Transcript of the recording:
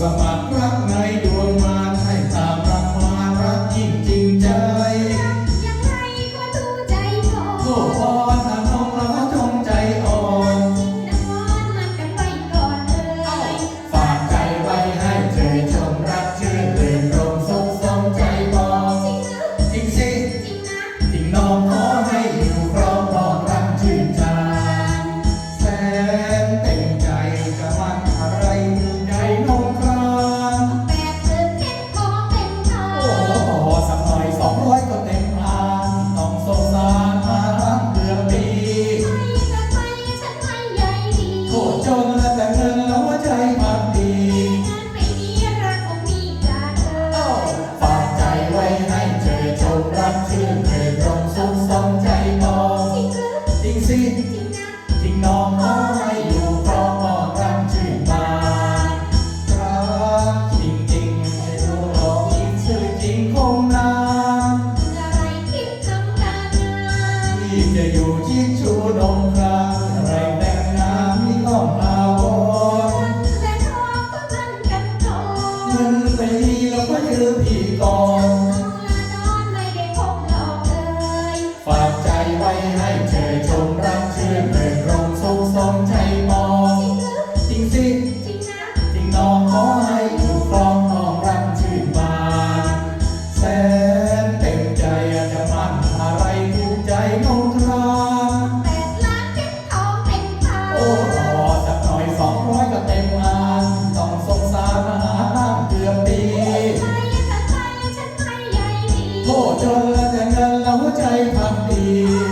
สมัครรักนะ ชีชูดงครางใครแต่งงานไม่ต้องอาวนแต่ทองก็พันกันทองเงินไปแล้วก็ยืมอีกก่อนนอนไม่ได้พบหลอกเลยฝากใจไว้ให้เธอชมรักเชื่อหนึ่ เจอแต่เงินแล้วใจพัำดี